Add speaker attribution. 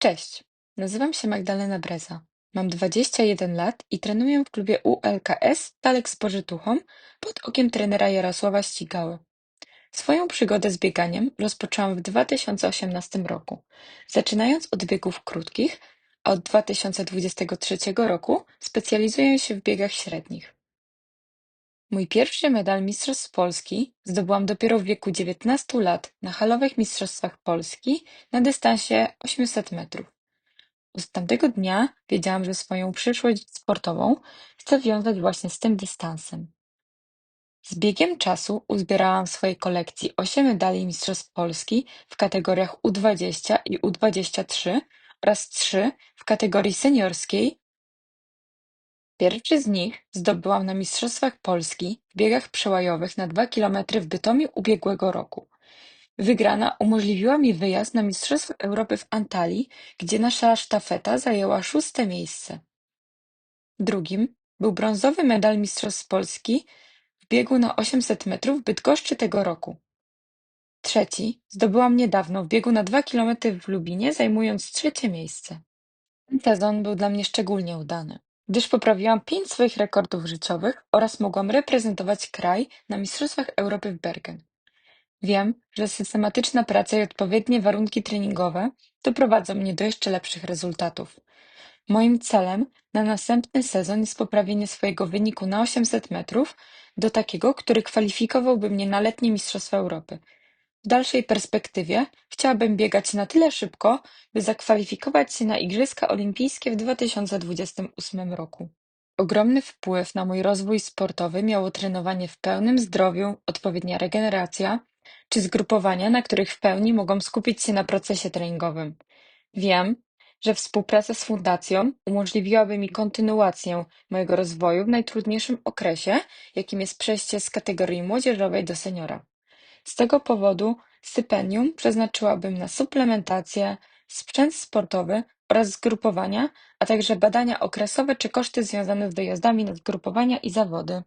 Speaker 1: Cześć, nazywam się Magdalena Breza. Mam 21 lat i trenuję w klubie ULKS Talek z Pożytuchą pod okiem trenera Jarosława Ścigały. Swoją przygodę z bieganiem rozpoczęłam w 2018 roku, zaczynając od biegów krótkich, a od 2023 roku specjalizuję się w biegach średnich. Mój pierwszy medal Mistrzostw Polski zdobyłam dopiero w wieku 19 lat na halowych Mistrzostwach Polski na dystansie 800 metrów. Od tamtego dnia wiedziałam, że swoją przyszłość sportową chcę wiązać właśnie z tym dystansem. Z biegiem czasu uzbierałam w swojej kolekcji 8 medali Mistrzostw Polski w kategoriach U20 i U23 oraz 3 w kategorii seniorskiej. Pierwszy z nich zdobyłam na Mistrzostwach Polski w biegach przełajowych na 2 km w Bytomiu ubiegłego roku. Wygrana umożliwiła mi wyjazd na Mistrzostwa Europy w Antalii, gdzie nasza sztafeta zajęła szóste miejsce. Drugim był brązowy medal Mistrzostw Polski w biegu na 800 metrów w Bydgoszczy tego roku. Trzeci zdobyłam niedawno w biegu na 2 km w Lubinie, zajmując trzecie miejsce. Ten sezon był dla mnie szczególnie udany, gdyż poprawiłam pięć swoich rekordów życiowych oraz mogłam reprezentować kraj na Mistrzostwach Europy w Bergen. Wiem, że systematyczna praca i odpowiednie warunki treningowe doprowadzą mnie do jeszcze lepszych rezultatów. Moim celem na następny sezon jest poprawienie swojego wyniku na 800 metrów do takiego, który kwalifikowałby mnie na letnie Mistrzostwa Europy. W dalszej perspektywie chciałabym biegać na tyle szybko, by zakwalifikować się na Igrzyska Olimpijskie w 2028 roku. Ogromny wpływ na mój rozwój sportowy miało trenowanie w pełnym zdrowiu, odpowiednia regeneracja czy zgrupowania, na których w pełni mogą skupić się na procesie treningowym. Wiem, że współpraca z fundacją umożliwiłaby mi kontynuację mojego rozwoju w najtrudniejszym okresie, jakim jest przejście z kategorii młodzieżowej do seniora. Z tego powodu stypendium przeznaczyłabym na suplementację, sprzęt sportowy oraz zgrupowania, a także badania okresowe czy koszty związane z dojazdami na zgrupowania i zawody.